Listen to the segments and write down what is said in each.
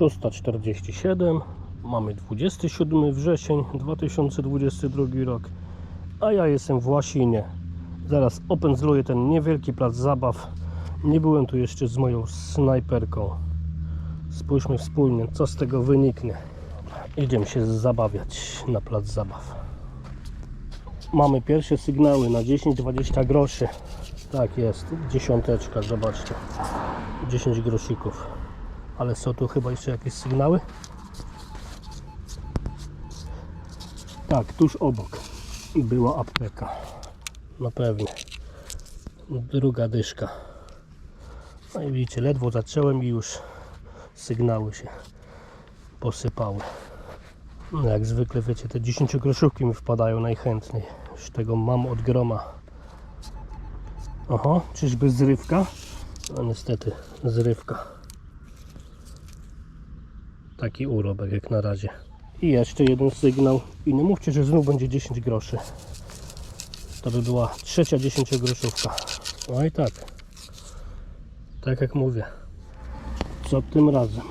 6.47. Mamy 27 wrzesień 2022 rok. A ja jestem w Łasinie. Zaraz opędzluję ten niewielki plac zabaw. Nie byłem tu jeszcze z moją snajperką. Spójrzmy wspólnie, co z tego wyniknie. Idziemy się zabawiać na plac zabaw. Mamy pierwsze sygnały na 10-20 groszy. Tak jest, dziesiąteczka, zobaczcie. 10 grosików. Ale są tu chyba jeszcze jakieś sygnały? Tak, tuż obok była apteka. No pewnie. Druga dyszka. No i widzicie, ledwo zacząłem i już sygnały się posypały. No jak zwykle wiecie, te 10 groszówki mi wpadają najchętniej. Już tego mam od groma. Oho, czyżby zrywka? No niestety, zrywka. Taki urobek jak na razie. I jeszcze jeden sygnał. I nie mówcie, że znów będzie 10 groszy. To by była trzecia 10 groszówka. No i tak. Tak jak mówię. Co tym razem?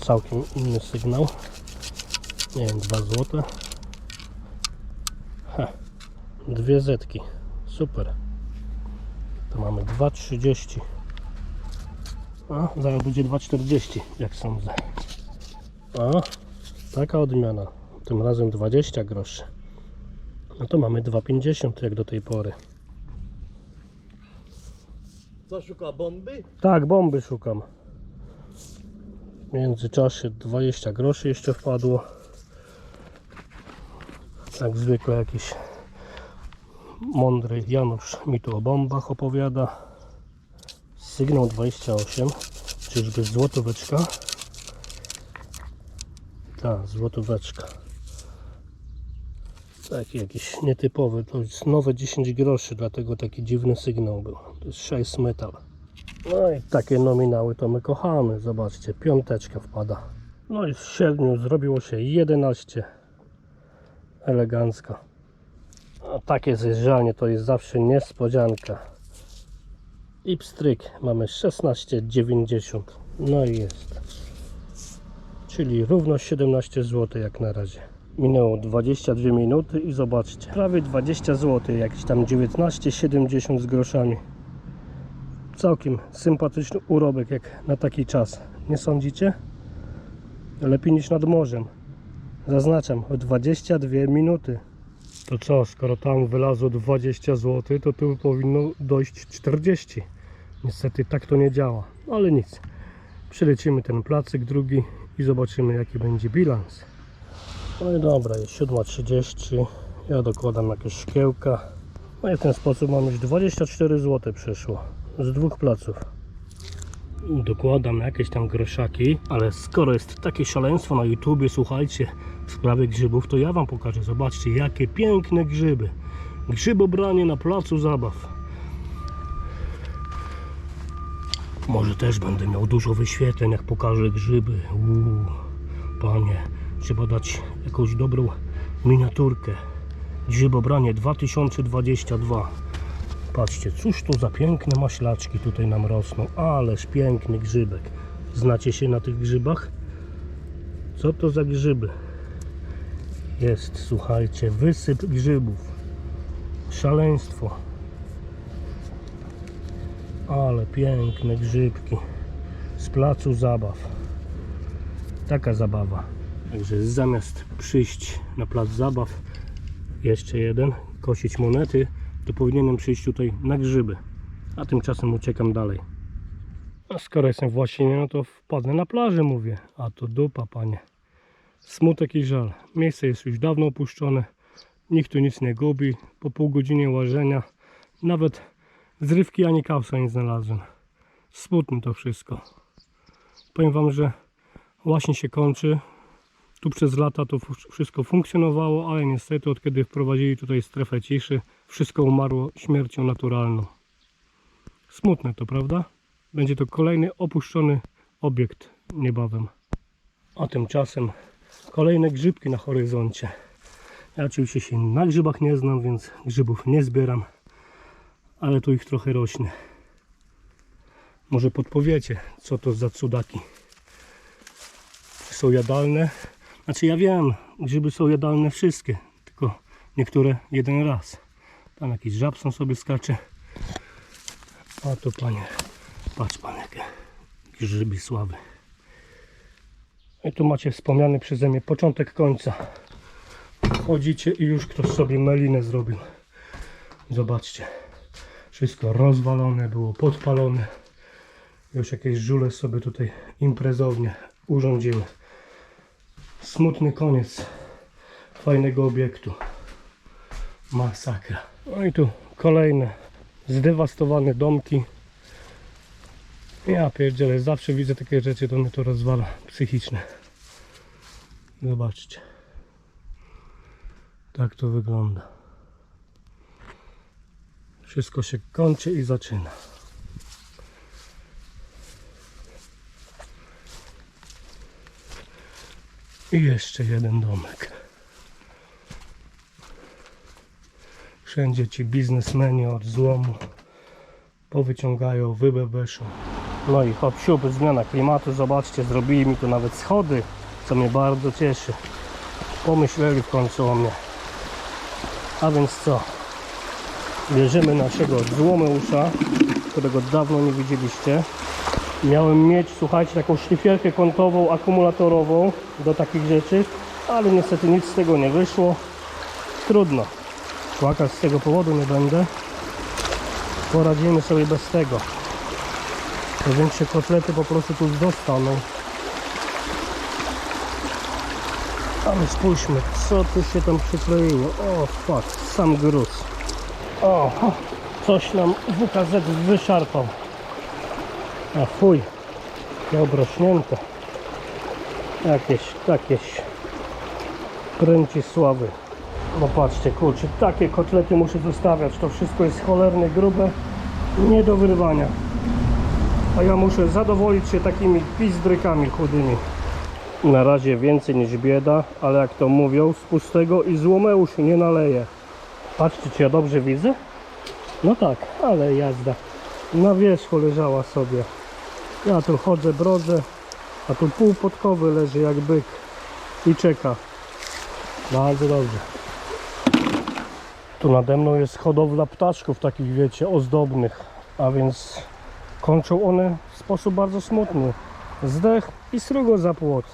Całkiem inny sygnał. Nie wiem, 2 złote. Ha, dwie zetki. Super. To mamy 2,30. A, zaraz będzie 2,40, jak sądzę. A, taka odmiana. Tym razem 20 groszy. No to mamy 2,50 jak do tej pory. Co szuka bomby? Tak, bomby szukam. W międzyczasie 20 groszy jeszcze wpadło. Jak zwykle jakiś mądry Janusz mi tu o bombach opowiada. Sygnał 28. Czyżby złotóweczka? Tak, złotóweczka. Taki jakiś nietypowy. To jest nowe 10 groszy, dlatego taki dziwny sygnał był. To jest 6 metal. No i takie nominały to my kochamy. Zobaczcie, piąteczka wpada. No i z 7 zrobiło się 11. Elegancko. A takie zjeżdżanie to jest zawsze niespodzianka. I pstryk mamy 16,90. No i jest. Czyli równo 17 zł jak na razie. Minęło 22 minuty i zobaczcie. Prawie 20 zł, jakiś tam 19,70 z groszami. Całkiem sympatyczny urobek jak na taki czas. Nie sądzicie? Lepiej niż nad morzem. Zaznaczam, o 22 minuty. To co, skoro tam wylazło 20 zł, to tu powinno dojść 40. Niestety tak to nie działa, ale nic. Przelecimy ten placyk drugi i zobaczymy jaki będzie bilans. No i dobra, jest 7.30. Ja dokładam jakieś szkiełka. No i w ten sposób mam już 24 zł przeszło z dwóch placów. Dokładam jakieś tam groszaki, ale skoro jest takie szaleństwo na YouTubie, słuchajcie, w sprawie grzybów, to ja Wam pokażę. Zobaczcie, jakie piękne grzyby. Grzybobranie na placu zabaw. Może też będę miał dużo wyświetleń, jak pokażę grzyby. Uuu, panie, trzeba dać jakąś dobrą miniaturkę. Grzybobranie 2022. Patrzcie, cóż to za piękne maślaczki tutaj nam rosną. Ależ piękny grzybek. Znacie się na tych grzybach? Co to za grzyby? Jest, słuchajcie, wysyp grzybów. Szaleństwo. Ale piękne grzybki. Z placu zabaw. Taka zabawa. Także zamiast przyjść na plac zabaw, jeszcze jeden, kosić monety, to powinienem przyjść tutaj na grzyby. A tymczasem uciekam dalej. A skoro jestem w Łasinie, no to wpadnę na plażę, mówię. A to dupa, panie. Smutek i żal. Miejsce jest już dawno opuszczone. Nikt tu nic nie gubi. Po pół godzinie łażenia nawet zrywki ani kapsa nie znalazłem. Smutne to wszystko. Powiem wam, że właśnie się kończy. Tu przez lata to wszystko funkcjonowało, ale niestety od kiedy wprowadzili tutaj strefę ciszy, wszystko umarło śmiercią naturalną. Smutne to, prawda? Będzie to kolejny opuszczony obiekt niebawem. A tymczasem kolejne grzybki na horyzoncie. Ja oczywiście się na grzybach nie znam, więc grzybów nie zbieram, ale tu ich trochę rośnie. Może podpowiecie, co to za cudaki są jadalne. Znaczy ja wiem, grzyby są jadalne wszystkie, tylko niektóre jeden raz. Tam jakiś żabson sobie skacze. A tu panie, patrz pan jakie grzyby sławy. I tu macie wspomniany przeze mnie początek końca. Chodzicie i już ktoś sobie melinę zrobił. Zobaczcie. Wszystko rozwalone było, podpalone. Już jakieś żule sobie tutaj imprezownie urządziły. Smutny koniec fajnego obiektu. Masakra. No i tu kolejne zdewastowane domki. Ja pierdzielę, zawsze widzę takie rzeczy, to mnie to rozwala psychicznie. Zobaczcie. Tak to wygląda. Wszystko się kończy i zaczyna. I jeszcze jeden domek. Wszędzie ci biznesmeni od złomu powyciągają, wybebeszą. No i hop siup, zmiana klimatu, zobaczcie, zrobili mi tu nawet schody, co mnie bardzo cieszy. Pomyśleli w końcu o mnie. A więc co? Bierzemy naszego złomeusza, którego dawno nie widzieliście. Miałem mieć, słuchajcie, taką szlifierkę kątową, akumulatorową do takich rzeczy, ale niestety nic z tego nie wyszło. Trudno. Płakać z tego powodu nie będę. Poradzimy sobie bez tego. Te większe kotlety po prostu tu dostaną. Ale spójrzmy, co tu się tam przykleiło. O fuck, sam gruz. O, coś nam WKZ wyszarpał. A fuj, nie obrośnięte. Jakieś, jakieś pręci sławy. No patrzcie, kurczę, takie kotlety muszę zostawiać. To wszystko jest cholernie grube, nie do wyrwania. A ja muszę zadowolić się takimi pizdrykami chudymi. Na razie więcej niż bieda, ale jak to mówią, z pustego i złomeusz nie naleje. Patrzcie, czy ja dobrze widzę? No tak, ale jazda. Na wierzchu leżała sobie. Ja tu chodzę, brodzę, a tu pół podkowy leży jak byk i czeka. Bardzo dobrze. Tu nade mną jest hodowla ptaszków takich, wiecie, ozdobnych, a więc kończą one w sposób bardzo smutny. Zdech i srugo za płot.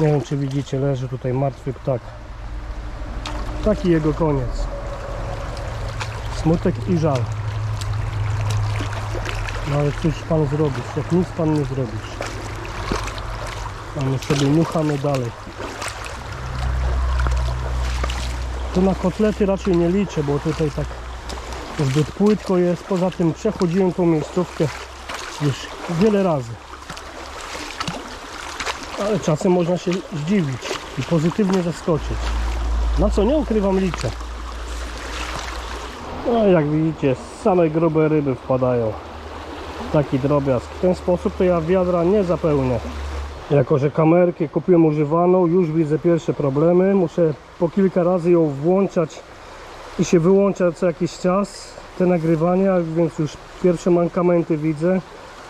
Nie wiem, czy widzicie, leży tutaj martwy ptak. Taki jego koniec. Smutek i żal. No ale cóż pan zrobisz, jak nic pan nie zrobisz. A my sobie niuchamy dalej. Tu na kotlety raczej nie liczę, bo tutaj tak zbyt płytko jest. Poza tym przechodziłem tą miejscówkę już wiele razy. Ale czasem można się zdziwić i pozytywnie zaskoczyć. Na co nie ukrywam liczę. No jak widzicie, same grube ryby wpadają. Taki drobiazg. W ten sposób to ja wiadra nie zapełnię. Jako, że kamerkę kupiłem używaną, już widzę pierwsze problemy. Muszę po kilka razy ją włączać i się wyłącza co jakiś czas te nagrywania, więc już pierwsze mankamenty widzę.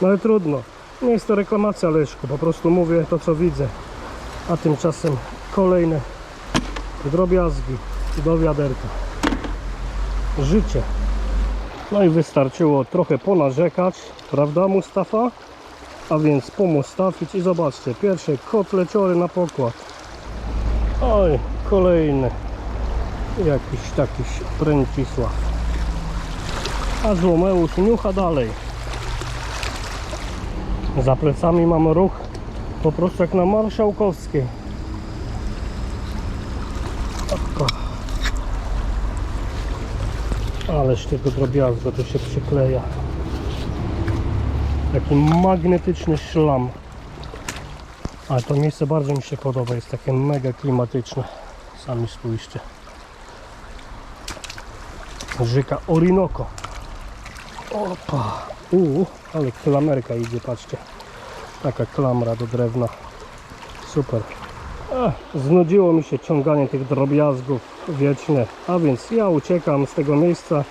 No ale trudno. Nie jest to reklamacja Leszku, po prostu mówię to co widzę. A tymczasem kolejne drobiazgi do wiaderka. Życie. No i wystarczyło trochę ponarzekać, prawda Mustafa? A więc pomustawić i zobaczcie, pierwsze kotleciory na pokład. Oj, kolejny jakiś taki pręcisław. A złomeusz niucha dalej. Za plecami mamy ruch po prostu jak na Marszałkowskiej. Ależ tego drobiazgu tu się przykleja. Taki magnetyczny szlam. Ale to miejsce bardzo mi się podoba, jest takie mega klimatyczne. Sami spójrzcie. Rzeka Orinoco. Opa. Uuu, ale klamerka idzie, patrzcie. Taka klamra do drewna. Super. Ech, znudziło mi się ciąganie tych drobiazgów wiecznie. A więc ja uciekam z tego miejsca.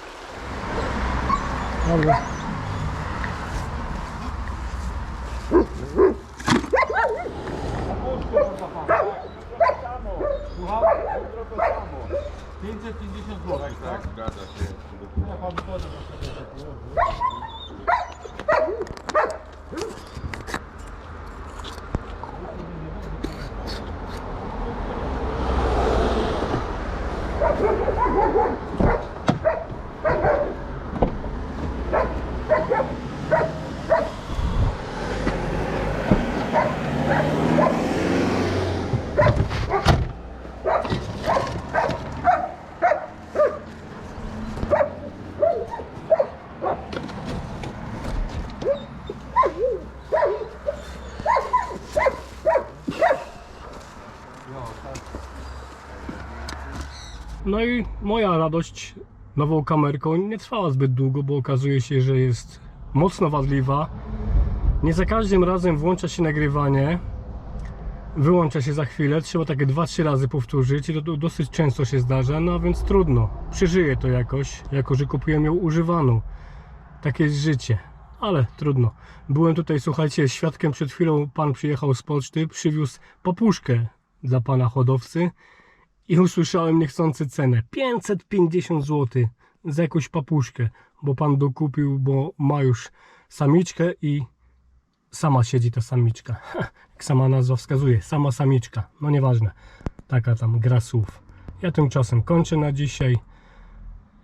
Dobra. Tak, zgadza się. Ja pan to, że No i moja radość nową kamerką nie trwała zbyt długo, bo okazuje się, że jest mocno wadliwa. Nie za każdym razem włącza się nagrywanie. Wyłącza się za chwilę, trzeba takie 2-3 razy powtórzyć i to do- dosyć często się zdarza, no więc trudno. Przeżyję to jakoś, jako że kupiłem ją używaną. Takie jest życie, ale trudno. Byłem tutaj, słuchajcie, świadkiem przed chwilą, pan przyjechał z poczty, przywiózł papuszkę dla pana hodowcy i usłyszałem niechcący cenę 550 zł za jakąś papuszkę, bo pan dokupił, bo ma już samiczkę i sama siedzi ta samiczka. Jak sama nazwa wskazuje, sama samiczka. No nieważne, taka tam gra słów. Ja tymczasem kończę na dzisiaj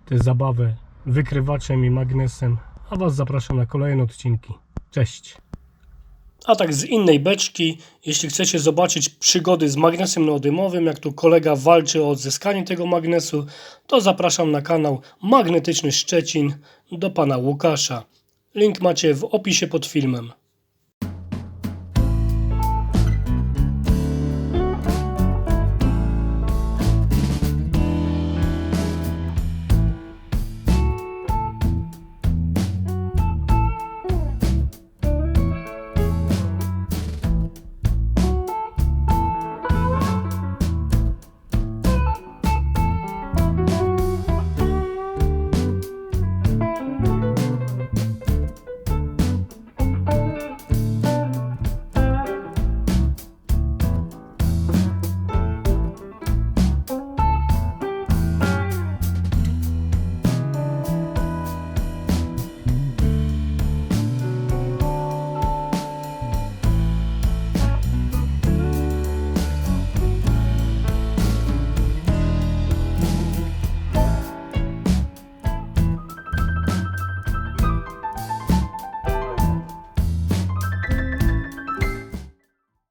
tę zabawę wykrywaczem i magnesem, a Was zapraszam na kolejne odcinki. Cześć! A tak z innej beczki, jeśli chcecie zobaczyć przygody z magnesem neodymowym, jak tu kolega walczy o odzyskanie tego magnesu, to zapraszam na kanał Magnetyczny Szczecin do pana Łukasza. Link macie w opisie pod filmem.